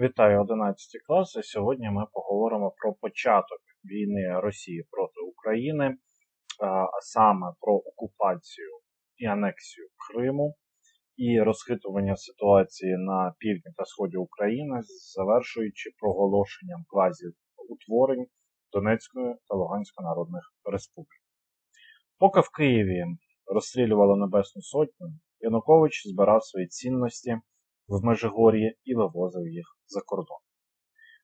Вітаю 11 класи. Сьогодні ми поговоримо про початок війни Росії проти України, а саме про окупацію і анексію Криму і розхитування ситуації на півдні та сході України, завершуючи проголошенням квазів утворень Донецької та Луганської народних республік. Поки в Києві розстрілювали Небесну Сотню, Янукович збирав свої цінності в Межигор'ї і вивозив їх за кордон.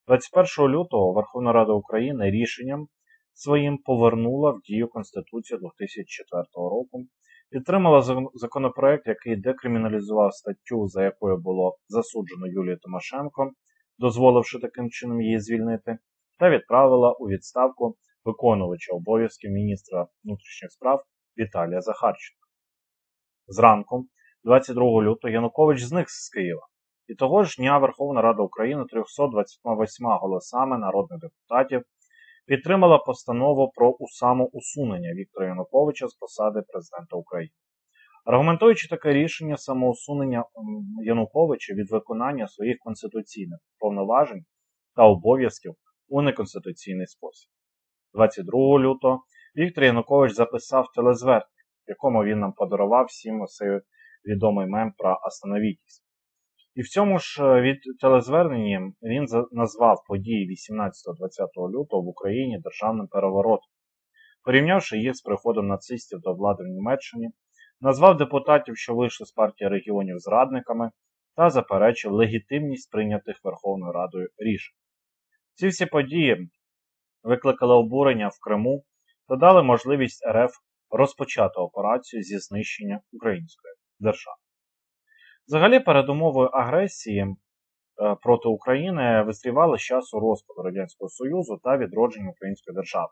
21 лютого Верховна Рада України рішенням своїм повернула в дію Конституцію 2004 року, підтримала законопроект, який декриміналізував статтю, за якою було засуджено Юлію Тимошенко, дозволивши таким чином її звільнити, та відправила у відставку виконувача обов'язків міністра внутрішніх справ Віталія Захарченка. Зранку 22 лютого Янукович зник з Києва. І того ж дня Верховна Рада України 328 голосами народних депутатів підтримала постанову про самоусунення Віктора Януковича з посади президента України. Аргументуючи таке рішення самоусунення Януковича від виконання своїх конституційних повноважень та обов'язків у неконституційний спосіб. 22 лютого Віктор Янукович записав телезвернення, в якому він нам подарував всім оцей відомий мем про «Остановітесь». І в цьому ж е, від телезверненні він назвав події 18-20 лютого в Україні державним переворотом, порівнявши їх з приходом нацистів до влади в Німеччині, назвав депутатів, що вийшли з партії регіонів зрадниками, та заперечив легітимність прийнятих Верховною Радою рішень. Ці всі події викликали обурення в Криму та дали можливість РФ розпочати операцію зі знищення української держави. Взагалі, передумовою агресії е, проти України вистрівали з часу розпаду Радянського Союзу та відродження української держави.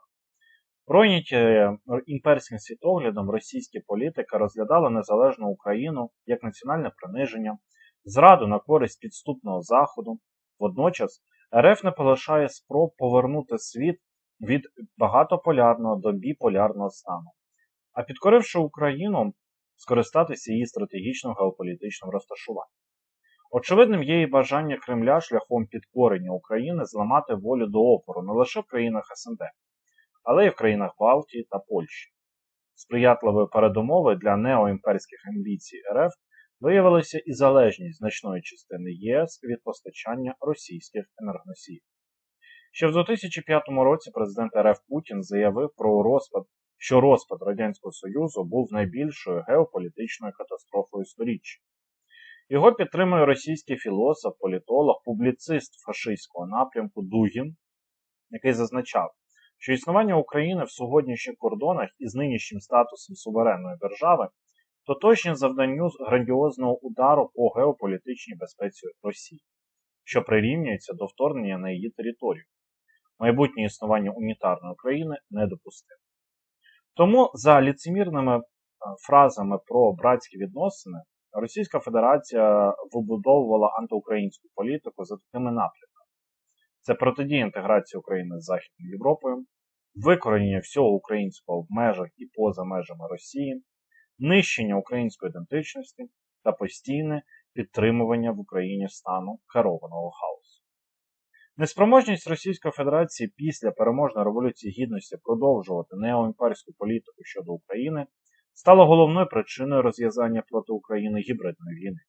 Пройняті е, імперським світоглядом російські політики розглядали незалежну Україну як національне приниження, зраду на користь підступного Заходу. Водночас РФ не полишає спроб повернути світ від багатополярного до біполярного стану. А підкоривши Україну, скористатися її стратегічним геополітичним розташуванням. Очевидним є і бажання Кремля шляхом підкорення України зламати волю до опору не лише в країнах СНД, але й в країнах Балтії та Польщі. Сприятливою передумовою для неоімперських амбіцій РФ виявилася і залежність значної частини ЄС від постачання російських енергоносіїв. Ще в 2005 році президент РФ Путін заявив про розпад що розпад Радянського Союзу був найбільшою геополітичною катастрофою сторіччя. Його підтримує російський філософ, політолог, публіцист фашистського напрямку Дугін, який зазначав, що існування України в сьогоднішніх кордонах із нинішнім статусом суверенної держави тотожні завданню грандіозного удару по геополітичній безпеці Росії, що прирівнюється до вторгнення на її територію. Майбутнє існування унітарної України недопустимо. Тому за ліцемірними е, фразами про братські відносини Російська Федерація вибудовувала антиукраїнську політику за такими напрямками: це протидія інтеграції України з Західною Європою, викорення всього українського в межах і поза межами Росії, нищення української ідентичності та постійне підтримування в Україні стану керованого хаосу. Неспроможність Російської Федерації після переможної революції гідності продовжувати неоімперську політику щодо України стала головною причиною розв'язання проти України гібридної війни.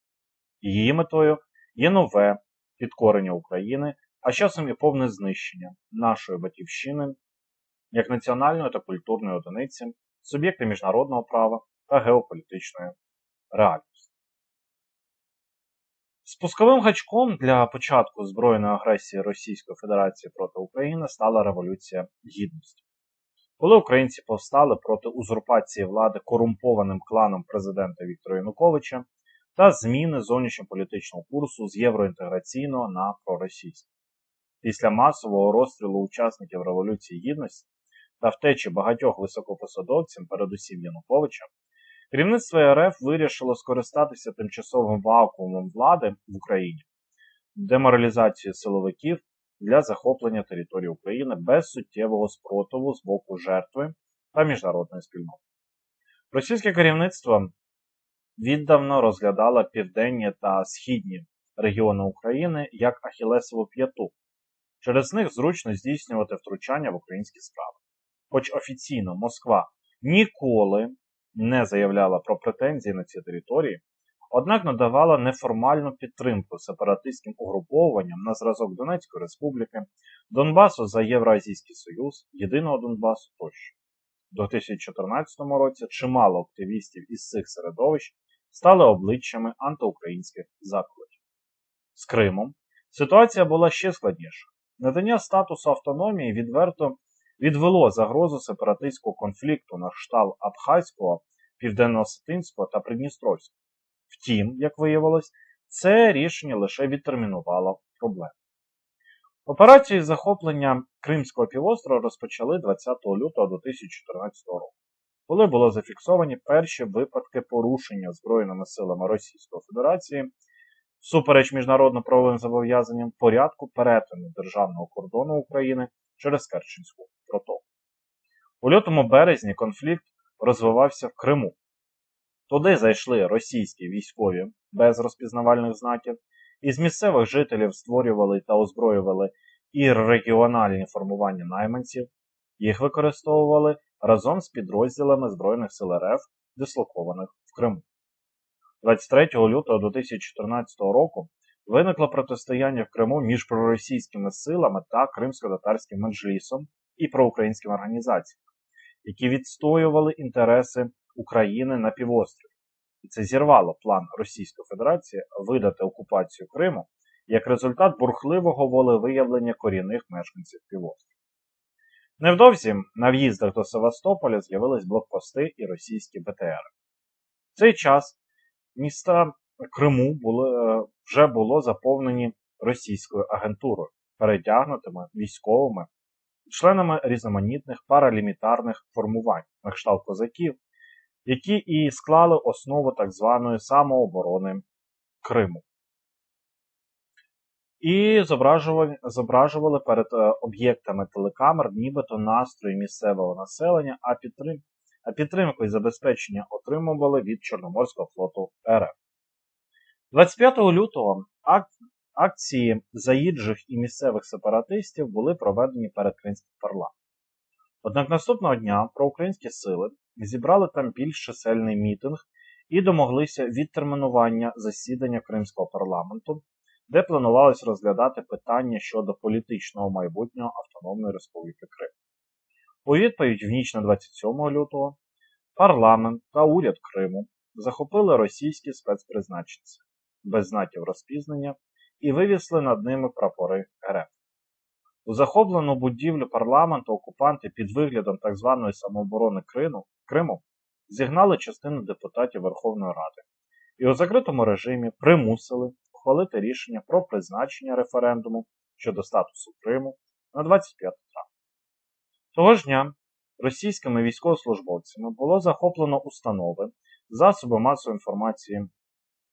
Її метою є нове підкорення України, а часом і повне знищення нашої батьківщини як національної та культурної одиниці, суб'єкти міжнародного права та геополітичної реальності. Спусковим гачком для початку збройної агресії Російської Федерації проти України стала Революція Гідності. Коли українці повстали проти узурпації влади корумпованим кланом президента Віктора Януковича та зміни зовнішньополітичного курсу з євроінтеграційного на проросійський. Після масового розстрілу учасників Революції Гідності та втечі багатьох високопосадовців, передусім Януковича, Керівництво РФ вирішило скористатися тимчасовим вакуумом влади в Україні, деморалізацією силовиків для захоплення території України без суттєвого спротиву з боку жертви та міжнародної спільноти. Російське керівництво віддавно розглядало південні та східні регіони України як Ахілесову п'яту. Через них зручно здійснювати втручання в українські справи. Хоч офіційно Москва ніколи не заявляла про претензії на ці території, однак надавала неформальну підтримку сепаратистським угруповуванням на зразок Донецької Республіки, Донбасу за Євразійський Союз, Єдиного Донбасу тощо. У 2014 році чимало активістів із цих середовищ стали обличчями антиукраїнських закладів. З Кримом ситуація була ще складніша. Надання статусу автономії відверто відвело загрозу сепаратистського конфлікту на штал Абхазького, Південно-Осетинського та Придністровського. Втім, як виявилось, це рішення лише відтермінувало проблему. Операцію з захоплення Кримського півострова розпочали 20 лютого 2014 року, коли було зафіксовані перші випадки порушення Збройними силами Російської Федерації всупереч міжнародно-правовим зобов'язанням порядку перетину державного кордону України через Керченську протоку. У лютому березні конфлікт розвивався в Криму. Туди зайшли російські військові без розпізнавальних знаків, із місцевих жителів створювали та озброювали і регіональні формування найманців, їх використовували разом з підрозділами Збройних сил РФ, дислокованих в Криму. 23 лютого 2014 року виникло протистояння в Криму між проросійськими силами та кримсько-татарським меджлісом і проукраїнськими організаціями, які відстоювали інтереси України на півострові. І це зірвало план Російської Федерації видати окупацію Криму як результат бурхливого волевиявлення корінних мешканців півострова. Невдовзі на в'їздах до Севастополя з'явились блокпости і російські БТР. В цей час міста Криму були, е, вже було заповнені російською агентурою, перетягнутими військовими, членами різноманітних паралімітарних формувань на кшталт козаків, які і склали основу так званої самооборони Криму. І зображували, зображували перед е, об'єктами телекамер нібито настрої місцевого населення, а, підтрим, а підтримку і забезпечення отримували від Чорноморського флоту РФ. 25 лютого ак... акції заїджих і місцевих сепаратистів були проведені перед Кримським парламентом. Однак наступного дня проукраїнські сили зібрали там більш чисельний мітинг і домоглися відтермінування засідання Кримського парламенту, де планувалось розглядати питання щодо політичного майбутнього Автономної Республіки Крим. У відповідь в ніч на 27 лютого парламент та уряд Криму захопили російські спецпризначенці без знаків розпізнання і вивісли над ними прапори РФ. У захоплену будівлю парламенту окупанти під виглядом так званої самооборони Криму зігнали частину депутатів Верховної Ради і у закритому режимі примусили ухвалити рішення про призначення референдуму щодо статусу Криму на 25 травня. Того ж дня російськими військовослужбовцями було захоплено установи, засоби масової інформації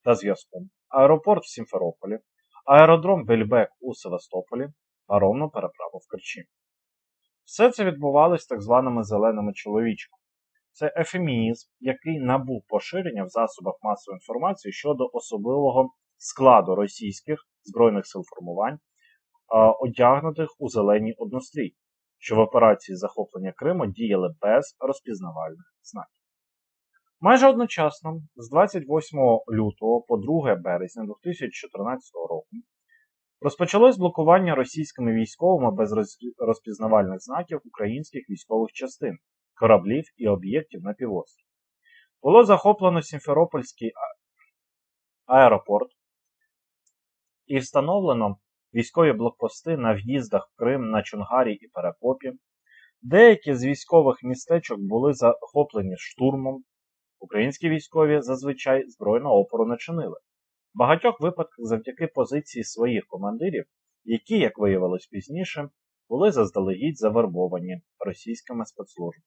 та зв'язку, аеропорт в Сімферополі, аеродром Бельбек у Севастополі, паромну переправу в Керчі. Все це відбувалось так званими зеленими чоловічками. Це ефемізм, який набув поширення в засобах масової інформації щодо особливого складу російських збройних сил формувань, одягнутих у зелені однострій, що в операції захоплення Криму діяли без розпізнавальних знаків. Майже одночасно, з 28 лютого по 2 березня 2014 року, розпочалось блокування російськими військовими без розпізнавальних знаків українських військових частин, кораблів і об'єктів на півострові. Було захоплено Сімферопольський аеропорт і встановлено військові блокпости на в'їздах в Крим на Чунгарі і Перекопі. Деякі з військових містечок були захоплені штурмом. Українські військові зазвичай збройного опору не чинили. В багатьох випадках завдяки позиції своїх командирів, які, як виявилось пізніше, були заздалегідь завербовані російськими спецслужбами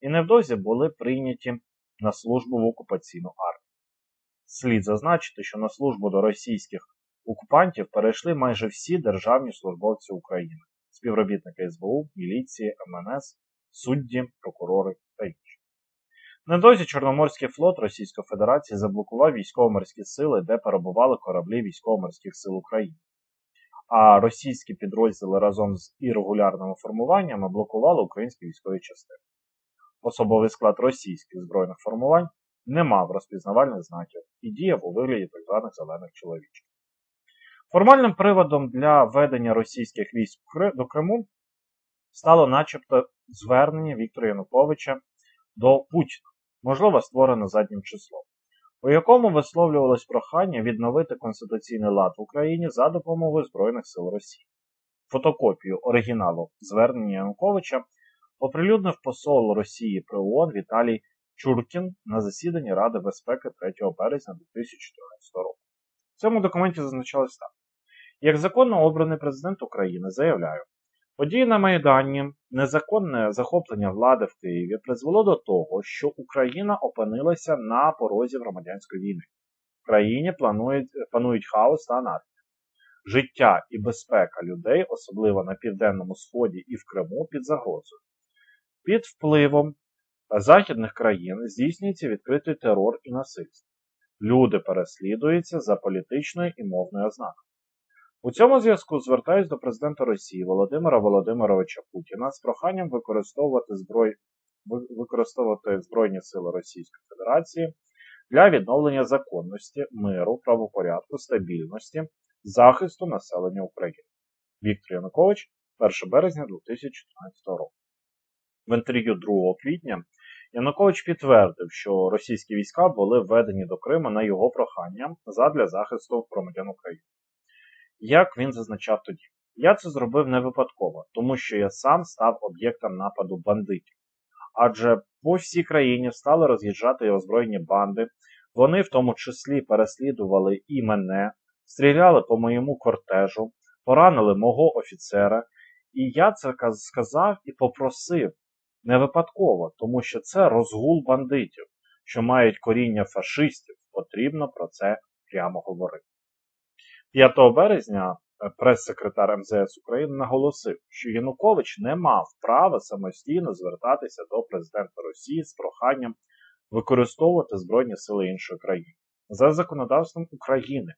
і невдовзі були прийняті на службу в окупаційну армію. Слід зазначити, що на службу до російських окупантів перейшли майже всі державні службовці України, співробітники СБУ, міліції, МНС, судді, прокурори. Недовзі Чорноморський флот Російської Федерації заблокував військово-морські сили, де перебували кораблі військово-морських сил України. А російські підрозділи разом з ірегулярними формуваннями блокували українські військові частини. Особовий склад російських збройних формувань не мав розпізнавальних знаків і діяв у вигляді так званих зелених чоловічків. Формальним приводом для ведення російських військ до Криму стало начебто звернення Віктора Януковича до Путіна, можливо, створене заднім числом, у якому висловлювалось прохання відновити конституційний лад в Україні за допомогою Збройних сил Росії. Фотокопію оригіналу звернення Януковича оприлюднив посол Росії при ООН Віталій Чуркін на засіданні Ради безпеки 3 березня 2014 року. В цьому документі зазначалось так. Як законно обраний президент України заявляю, події на Майдані, незаконне захоплення влади в Києві призвело до того, що Україна опинилася на порозі громадянської війни. В країні планують, панують хаос та анархія. Життя і безпека людей, особливо на Південному Сході і в Криму, під загрозою. Під впливом західних країн здійснюється відкритий терор і насильство. Люди переслідуються за політичною і мовною ознакою. У цьому зв'язку звертаюсь до президента Росії Володимира Володимировича Путіна з проханням використовувати зброй... використовувати Збройні Сили Російської Федерації для відновлення законності, миру, правопорядку, стабільності, захисту населення України. Віктор Янукович, 1 березня 2014 року. В інтерв'ю 2 квітня Янукович підтвердив, що російські війська були введені до Криму на його прохання задля захисту громадян України. Як він зазначав тоді, я це зробив не випадково, тому що я сам став об'єктом нападу бандитів. Адже по всій країні стали роз'їжджати озброєні банди, вони в тому числі переслідували і мене, стріляли по моєму кортежу, поранили мого офіцера, і я це сказав і попросив не випадково, тому що це розгул бандитів, що мають коріння фашистів, потрібно про це прямо говорити. 5 березня е, прес-секретар МЗС України наголосив, що Янукович не мав права самостійно звертатися до президента Росії з проханням використовувати Збройні сили іншої країни. За законодавством України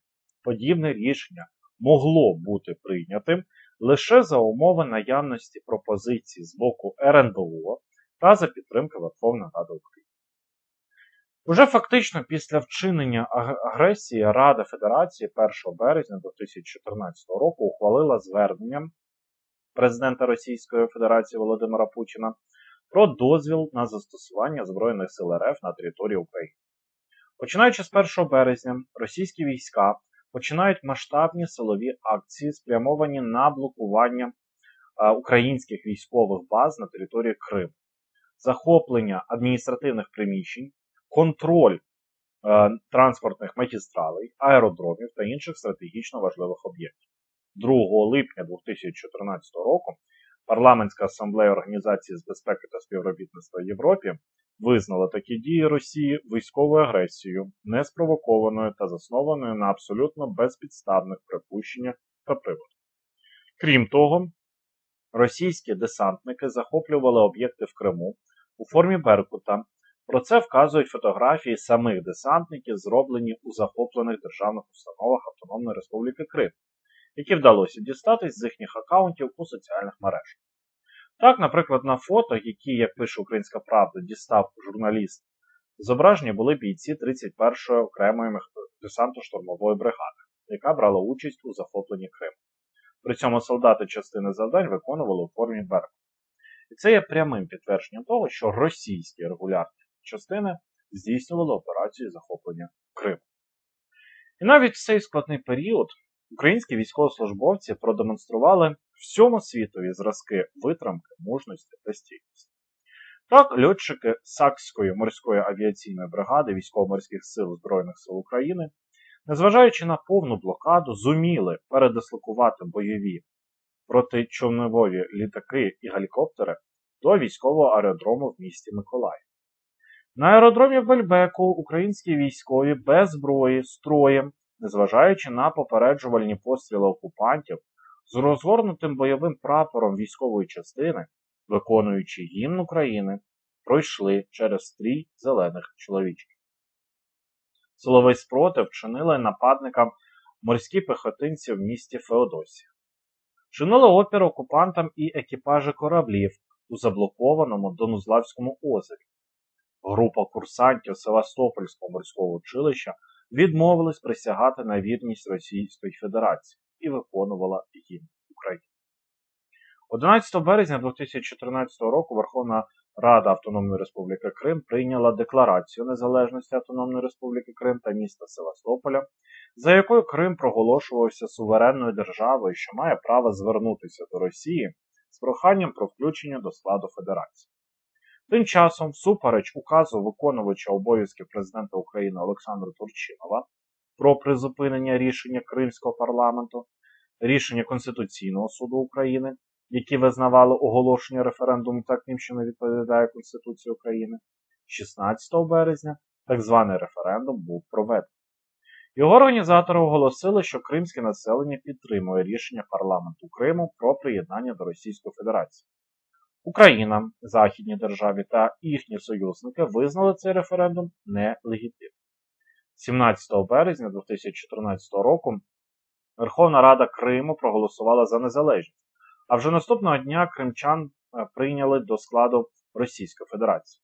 подібне рішення могло бути прийнятим лише за умови наявності пропозицій з боку РНБО та за підтримки Верховної Ради України. Уже фактично після вчинення агресії Рада Федерації 1 березня 2014 року ухвалила звернення президента Російської Федерації Володимира Путіна про дозвіл на застосування Збройних сил РФ на території України. Починаючи з 1 березня, російські війська починають масштабні силові акції, спрямовані на блокування українських військових баз на території Криму, захоплення адміністративних приміщень контроль е, транспортних магістралей, аеродромів та інших стратегічно важливих об'єктів. 2 липня 2014 року Парламентська асамблея Організації з безпеки та співробітництва Європі визнала такі дії Росії військовою агресією, неспровокованою та заснованою на абсолютно безпідставних припущеннях та приводах. Крім того, російські десантники захоплювали об'єкти в Криму у формі Беркута про це вказують фотографії самих десантників, зроблені у захоплених державних установах Автономної Республіки Крим, які вдалося дістатись з їхніх аккаунтів у соціальних мережах. Так, наприклад, на фото, які, як пише Українська Правда, дістав журналіст, зображені були бійці 31-ї окремої десантно-штурмової бригади, яка брала участь у захопленні Криму. При цьому солдати частини завдань виконували у формі Берку. І це є прямим підтвердженням того, що російські регулярні частини здійснювали операцію захоплення Криму. І навіть в цей складний період українські військовослужбовці продемонстрували всьому світові зразки витримки, мужності та стійкості. Так, льотчики Сакської морської авіаційної бригади військово-морських сил Збройних сил України, незважаючи на повну блокаду, зуміли передислокувати бойові протичовнові літаки і гелікоптери до військового аеродрому в місті Миколаїв. На аеродромі Бельбеку українські військові без зброї, строєм, незважаючи на попереджувальні постріли окупантів, з розгорнутим бойовим прапором військової частини, виконуючи гімн України, пройшли через стрій зелених чоловічків. Силовий спротив вчинили нападникам морські пехотинці в місті Феодосія. Чинили опір окупантам і екіпажі кораблів у заблокованому Донузлавському озері. Група курсантів Севастопольського морського училища відмовились присягати на вірність Російської Федерації і виконувала гімн України. 11 березня 2014 року Верховна Рада Автономної Республіки Крим прийняла Декларацію незалежності Автономної Республіки Крим та міста Севастополя, за якою Крим проголошувався суверенною державою, що має право звернутися до Росії з проханням про включення до складу Федерації. Тим часом, всупереч указу виконувача обов'язків президента України Олександра Турчинова про призупинення рішення Кримського парламенту, рішення Конституційного суду України, які визнавали оголошення референдуму таким, що не відповідає Конституції України, 16 березня так званий референдум був проведений. Його організатори оголосили, що кримське населення підтримує рішення парламенту Криму про приєднання до Російської Федерації. Україна, західні держави та їхні союзники визнали цей референдум нелегітимним. 17 березня 2014 року Верховна Рада Криму проголосувала за незалежність, а вже наступного дня кримчан прийняли до складу Російської Федерації.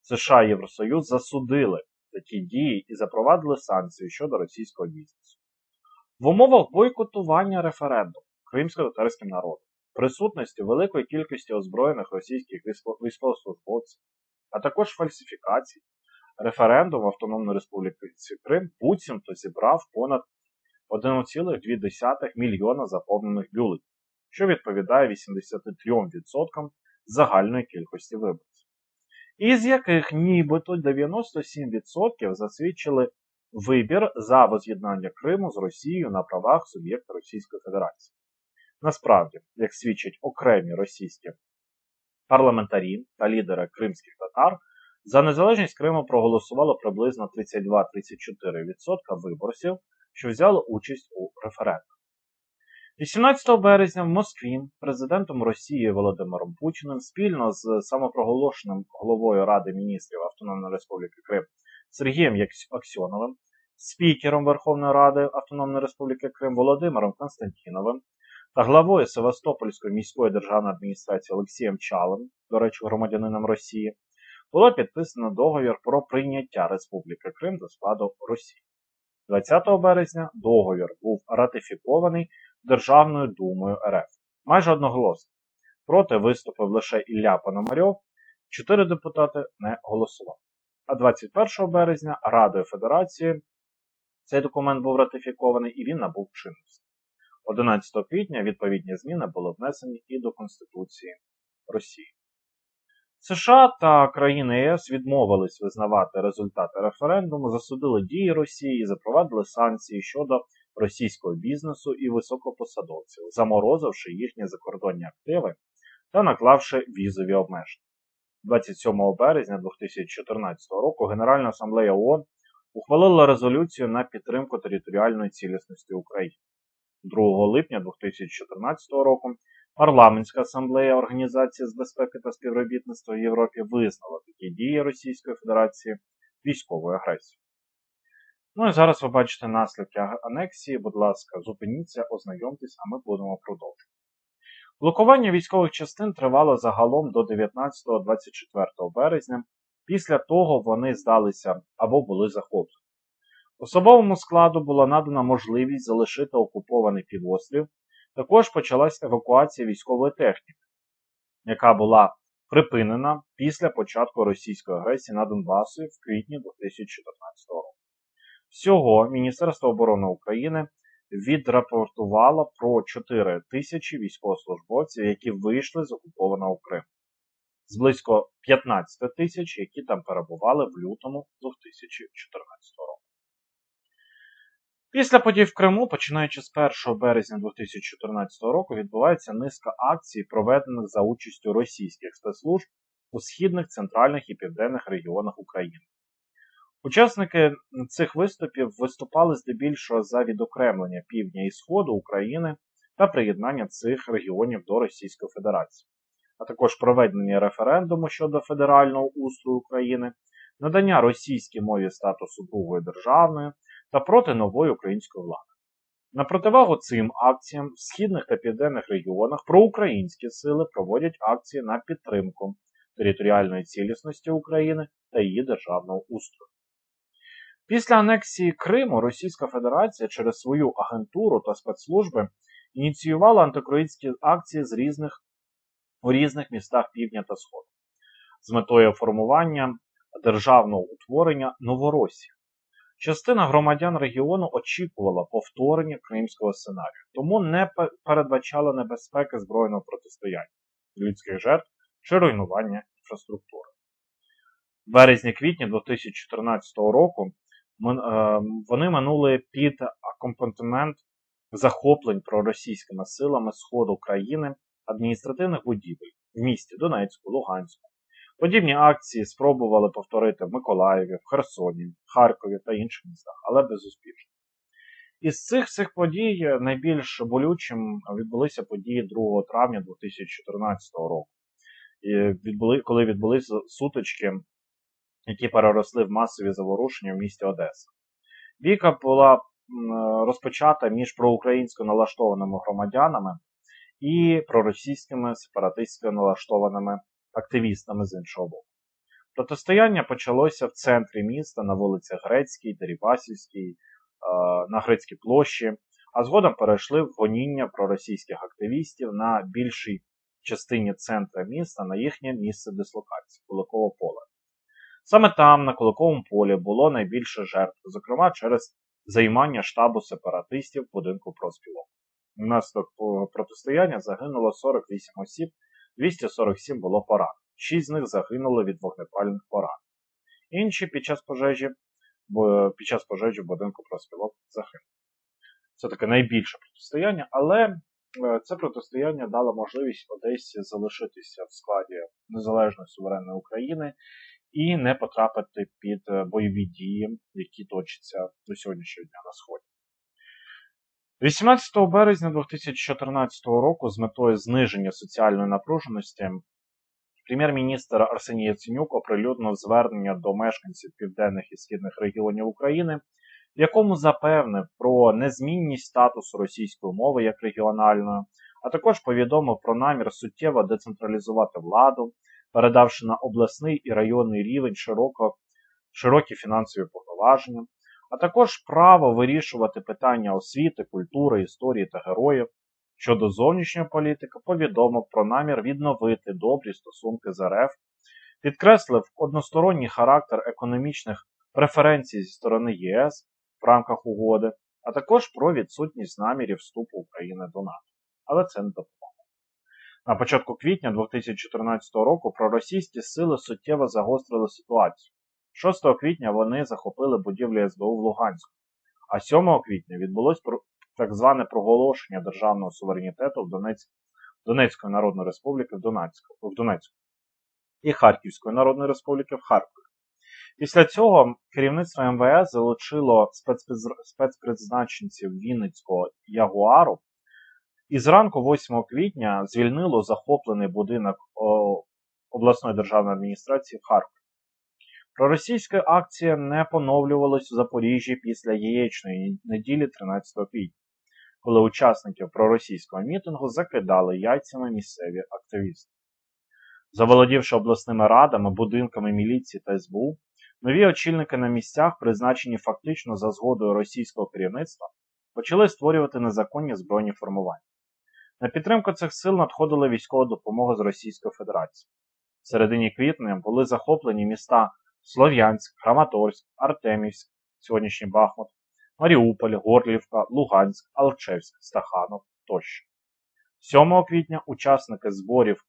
США і Євросоюз засудили такі дії і запровадили санкції щодо російського бізнесу. В умовах бойкотування референдуму кримсько-татарським народом присутності великої кількості озброєних російських військовослужбовців, а також фальсифікацій, референдум Автономної Республіки Крим буцімто зібрав понад 1,2 мільйона заповнених бюлетів, що відповідає 83% загальної кількості виборців, із яких нібито 97% засвідчили вибір за воз'єднання Криму з Росією на правах суб'єкта Російської Федерації. Насправді, як свідчать окремі російські парламентарі та лідери кримських татар, за незалежність Криму проголосувало приблизно 32-34% виборців, що взяли участь у референдумі. 18 березня в Москві президентом Росії Володимиром Путіним спільно з самопроголошеним головою Ради міністрів Автономної Республіки Крим Сергієм Аксьоновим, спікером Верховної Ради Автономної Республіки Крим Володимиром Константіновим та главою Севастопольської міської державної адміністрації Олексієм Чалим, до речі, громадянином Росії, було підписано договір про прийняття Республіки Крим до складу Росії. 20 березня договір був ратифікований Державною думою РФ. Майже одноголосно. Проти виступив лише Ілля Пономарьов, чотири депутати не голосували. А 21 березня Радою Федерації цей документ був ратифікований і він набув чинності. 11 квітня відповідні зміни були внесені і до Конституції Росії. США та країни ЄС відмовились визнавати результати референдуму, засудили дії Росії запровадили санкції щодо російського бізнесу і високопосадовців, заморозивши їхні закордонні активи та наклавши візові обмеження. 27 березня 2014 року Генеральна асамблея ООН ухвалила резолюцію на підтримку територіальної цілісності України. 2 липня 2014 року Парламентська асамблея Організації з безпеки та співробітництва в Європі визнала такі дії Російської Федерації військовою агресією. Ну і зараз ви бачите наслідки анексії. Будь ласка, зупиніться, ознайомтесь, а ми будемо продовжувати. Блокування військових частин тривало загалом до 19-24 березня. Після того вони здалися або були захоплені. Особовому складу була надана можливість залишити окупований півострів. Також почалась евакуація військової техніки, яка була припинена після початку російської агресії на Донбасі в квітні 2014 року. Всього Міністерство оборони України відрапортувало про 4 тисячі військовослужбовців, які вийшли з окупованого Криму, з близько 15 тисяч, які там перебували в лютому 2014 року. Після подій в Криму, починаючи з 1 березня 2014 року, відбувається низка акцій, проведених за участю російських спецслужб у східних, центральних і південних регіонах України. Учасники цих виступів виступали здебільшого за відокремлення півдня і Сходу України та приєднання цих регіонів до Російської Федерації. а також проведення референдуму щодо федерального устрою України, надання російській мові статусу другої державної та проти нової української влади. На противагу цим акціям в східних та південних регіонах проукраїнські сили проводять акції на підтримку територіальної цілісності України та її державного устрою. Після анексії Криму Російська Федерація через свою агентуру та спецслужби ініціювала антиукраїнські акції з різних, у різних містах півдня та сходу з метою формування державного утворення Новоросії. Частина громадян регіону очікувала повторення кримського сценарію, тому не передбачала небезпеки збройного протистояння, людських жертв чи руйнування інфраструктури. В березні-квітні 2014 року вони минули під акомпанемент захоплень проросійськими силами Сходу країни адміністративних будівель в місті Донецьку, Луганську. Подібні акції спробували повторити в Миколаєві, в Херсоні, Харкові та інших містах, але безуспішно. Із цих всіх подій найбільш болючим відбулися події 2 травня 2014 року, коли відбулися сутички, які переросли в масові заворушення в місті Одеса. Бійка була розпочата між проукраїнсько налаштованими громадянами і проросійськими сепаратистсько налаштованими активістами з іншого боку. Протистояння почалося в центрі міста на вулицях Грецькій, Дерибасівській, на Грецькій площі, а згодом перейшли в гоніння проросійських активістів на більшій частині центра міста на їхнє місце дислокації Куликове поле. Саме там, на Куликовому полі, було найбільше жертв, зокрема через займання штабу сепаратистів будинку проспілок. Внаслідок протистояння загинуло 48 осіб, 247 було поранено. 6 з них загинули від вогнепальних поранень. Інші під час пожежі під час пожежі в будинку проспілок загинули. Це таке найбільше протистояння, але е, це протистояння дало можливість Одесі залишитися в складі незалежної суверенної України і не потрапити під е, бойові дії, які точаться до сьогоднішнього дня на сході. 18 березня 2014 року з метою зниження соціальної напруженості прем'єр-міністр Арсеній Яценюк оприлюднив звернення до мешканців південних і східних регіонів України, в якому запевнив про незмінність статусу російської мови як регіональної, а також повідомив про намір суттєво децентралізувати владу, передавши на обласний і районний рівень широко, широкі фінансові повноваження, а також право вирішувати питання освіти, культури, історії та героїв. Щодо зовнішньої політики, повідомив про намір відновити добрі стосунки з РФ, підкреслив односторонній характер економічних преференцій зі сторони ЄС в рамках угоди, а також про відсутність намірів вступу України до НАТО. Але це не допомогло. На початку квітня 2014 року проросійські сили суттєво загострили ситуацію. 6 квітня вони захопили будівлю СБУ в Луганську, а 7 квітня відбулось так зване проголошення державного суверенітету в Донецьк, Донецької Народної Республіки в Донецьку, в Донецьку і Харківської Народної Республіки в Харкові. Після цього керівництво МВС залучило спецпризначенців Вінницького Ягуару і зранку 8 квітня звільнило захоплений будинок обласної державної адміністрації в Харкові. Проросійська акція не поновлювалась у Запоріжжі після яєчної неділі 13 квітня, коли учасників проросійського мітингу закидали яйцями місцеві активісти. Заволодівши обласними радами, будинками міліції та СБУ, нові очільники на місцях, призначені фактично за згодою російського керівництва, почали створювати незаконні збройні формування. На підтримку цих сил надходила військова допомога з Російської Федерації. В середині квітня були захоплені міста Слов'янськ, Краматорськ, Артемівськ, сьогоднішній Бахмут, Маріуполь, Горлівка, Луганськ, Алчевськ, Стаханов тощо. 7 квітня учасники зборів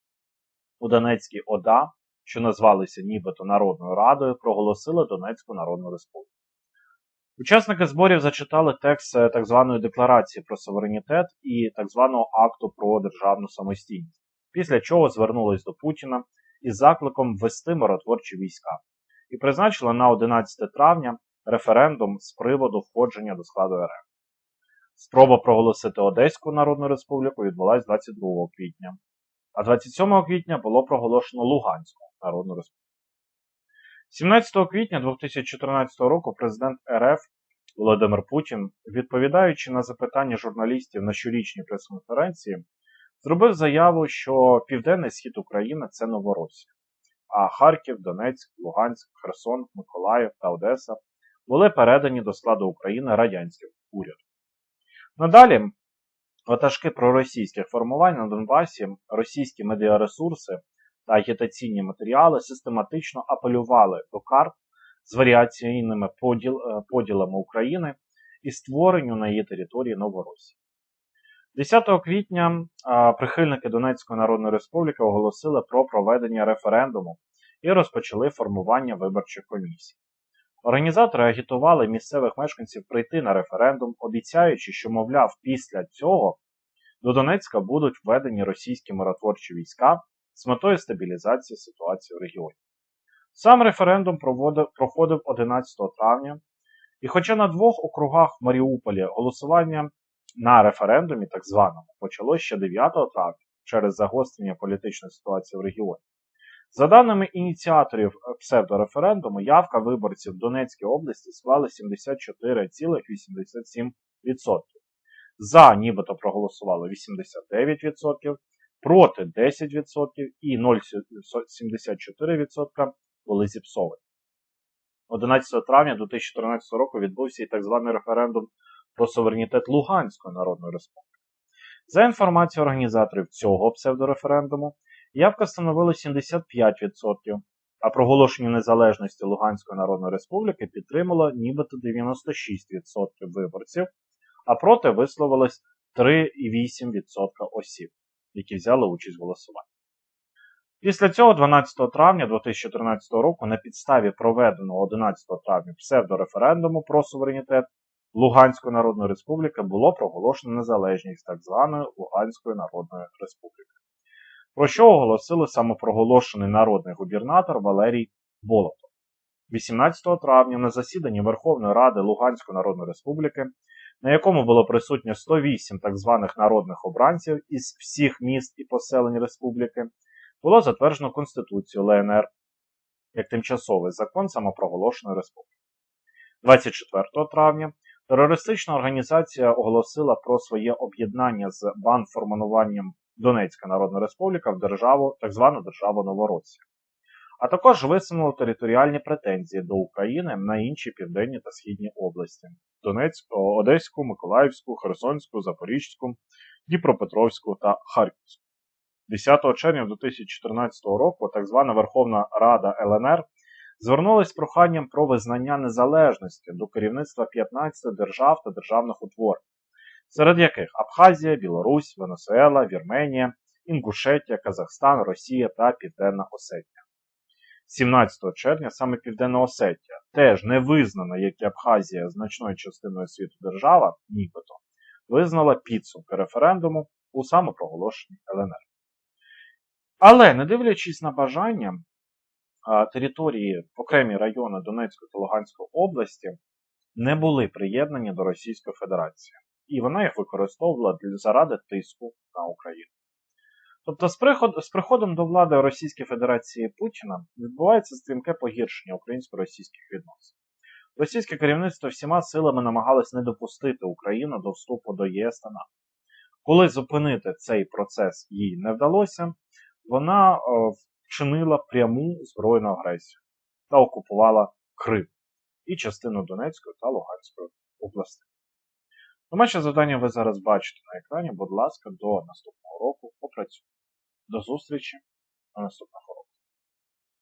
у Донецькій ОДА, що назвалися нібито Народною Радою, проголосили Донецьку Народну Республіку. Учасники зборів зачитали текст е, так званої декларації про суверенітет і так званого акту про державну самостійність, після чого звернулись до Путіна із закликом ввести миротворчі війська і призначили на 11 травня референдум з приводу входження до складу РФ. Спроба проголосити Одеську Народну Республіку відбулася 22 квітня. а 27 квітня було проголошено Луганську Народну Республіку. 17 квітня 2014 року президент РФ Володимир Путін, відповідаючи на запитання журналістів на щорічній прес-конференції, зробив заяву, що Південний схід України це Новоросія, а Харків, Донецьк, Луганськ, Херсон, Миколаїв та Одеса були передані до складу України радянським урядом. Надалі ватажки проросійських формувань на Донбасі, російські медіаресурси та агітаційні матеріали систематично апелювали до карт з варіаційними поділ, е, поділами України і створенню на її території Новоросії. 10 квітня прихильники Донецької Народної Республіки оголосили про проведення референдуму і розпочали формування виборчих комісій. Організатори агітували місцевих мешканців прийти на референдум, обіцяючи, що, мовляв, після цього до Донецька будуть введені російські миротворчі війська з метою стабілізації ситуації в регіоні. Сам референдум проходив 11 травня, і хоча на двох округах в Маріуполі голосування на референдумі, так званому, почалося ще 9 травня через загострення політичної ситуації в регіоні. За даними ініціаторів псевдореферендуму, явка виборців в Донецькій області склала 74,87%. За нібито проголосувало 89%, проти 10% і 0,74% були зіпсовані. 11 травня 2014 року відбувся і так званий референдум про суверенітет Луганської Народної Республіки. За інформацією організаторів цього псевдореферендуму, явка становила 75%, а проголошення незалежності Луганської Народної Республіки підтримало нібито 96% виборців, а проти висловилось 3,8% осіб, які взяли участь в голосуванні. Після цього, 12 травня 2014 року, на підставі проведеного 11 травня псевдореферендуму про суверенітет Луганської Народної Республіки було проголошено незалежність так званої Луганської Народної Республіки, про що оголосили самопроголошений народний губернатор Валерій Болотов. 18 травня на засіданні Верховної Ради Луганської Народної Республіки, на якому було присутньо 108 так званих народних обранців із всіх міст і поселень республіки, було затверджено Конституцію ЛНР як тимчасовий закон самопроголошеної республіки. 24 травня терористична організація оголосила про своє об'єднання з банформуванням Донецька Народна Республіка в державу, так звану державу Новоросія, а також висунула територіальні претензії до України на інші південні та східні області Донецьку, Одеську, Миколаївську, Херсонську, Запорізьку, Дніпропетровську та Харківську. 10 червня 2014 року так звана Верховна Рада ЛНР звернулась з проханням про визнання незалежності до керівництва 15 держав та державних утворень, серед яких Абхазія, Білорусь, Венесуела, Вірменія, Інгушетія, Казахстан, Росія та Південна Осетія. 17 червня саме Південна Осетія, теж не визнана, як і Абхазія значною частиною світу держава, нібито, визнала підсумки референдуму у самопроголошенні ЛНР. Але, не дивлячись на бажання, території, окремі райони Донецької та Луганської області не були приєднані до Російської Федерації, і вона їх використовувала заради тиску на Україну. Тобто, з, з приходом до влади Російської Федерації Путіна відбувається стрімке погіршення українсько-російських відносин. Російське керівництво всіма силами намагалось не допустити Україну до вступу до ЄС та НАТО. Коли зупинити цей процес їй не вдалося, вона вчинила пряму збройну агресію та окупувала Крим і частину Донецької та Луганської областей. Домашнє завдання ви зараз бачите на екрані. Будь ласка, до наступного року попрацюйте. До зустрічі на наступного.